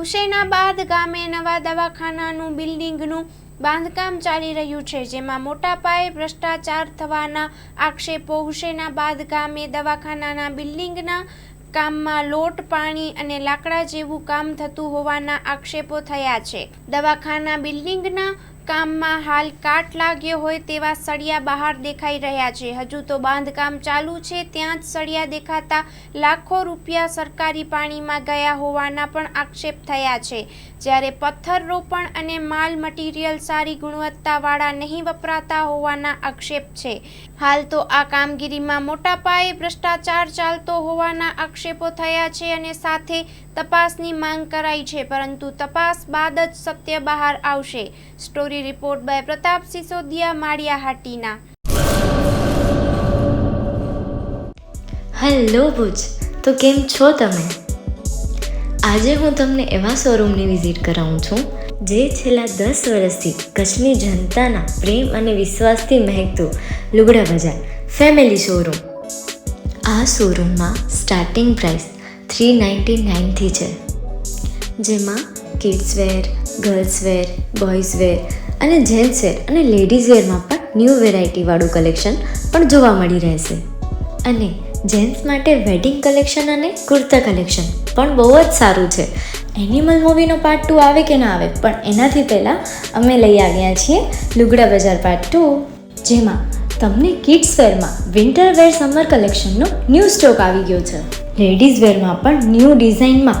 હુસૈનાબાદ ગામે નવા દવાખાનાનું બિલ્ડિંગનું બાંધકામ ચાલી રહ્યું છે, જેમાં મોટા પાયે ભ્રષ્ટાચાર થવાના આક્ષેપો હુસેનાબાદ ગામે દવાખાનાના બિલ્ડિંગના કામમાં લોટ, પાણી અને લાકડા જેવું કામ થતું હોવાના આક્ષેપો થયા છે. દવાખાના બિલ્ડિંગના કામમાં હાલ કાટ લાગ્યો હોય તેવા સળિયા બહાર દેખાઈ રહ્યા છે. હજુ તો બાંધકામ ચાલુ છે, ત્યાં જ સળિયા દેખાતા લાખો રૂપિયા સરકારી પાણીમાં ગયા હોવાના પણ આક્ષેપ થયા છે. જ્યારે પથ્થર રોપણ અને માલ મટીરિયલ સારી ગુણવત્તાવાળા નહીં વપરાતા હોવાના આક્ષેપ છે. હાલ તો આ કામગીરીમાં મોટા પાયે ભ્રષ્ટાચાર ચાલતો હોવાના આક્ષેપો થયા છે અને સાથે તપાસની માંગ કરાઈ છે, પરંતુ તપાસ બાદ જ સત્ય બહાર આવશે. Story report by Pratap Sisodia Maliya Hatina hello Bhuj, તો કેમ છો તમે? આજે હું તમને એવા શોરૂમની વિઝિટ કરાવું છું, જે છેલ્લા દસ વર્ષથી કચ્છની જનતાના પ્રેમ અને વિશ્વાસથી મહેકતું લુગડા બજાર ફેમિલી શોરૂમ. આ શોરૂમમાં સ્ટાર્ટિંગ પ્રાઇસ થ્રી નાઇન્ટી નાઇનથી છે, જેમાં kids wear girls wear boys wear અને જેન્ટ્સ વેર અને લેડીઝ વેરમાં પણ ન્યૂ વેરાયટીવાળું કલેક્શન પણ જોવા મળી રહેશે. અને જેન્ટ્સ માટે વેડિંગ કલેક્શન અને કુર્તા કલેક્શન પણ બહુ જ સારું છે. એનિમલ મૂવીનો પાર્ટ ટુ આવે કે ના આવે પણ એનાથી પહેલાં અમે લઈ આવ્યા છીએ લુગડા બજાર પાર્ટ ટુ જેમાં તમને કિડ્સ વેરમાં વિન્ટર વેર સમર કલેક્શનનો ન્યૂ સ્ટોક આવી ગયો છે. લેડીઝ વેરમાં પણ ન્યૂ ડિઝાઇનમાં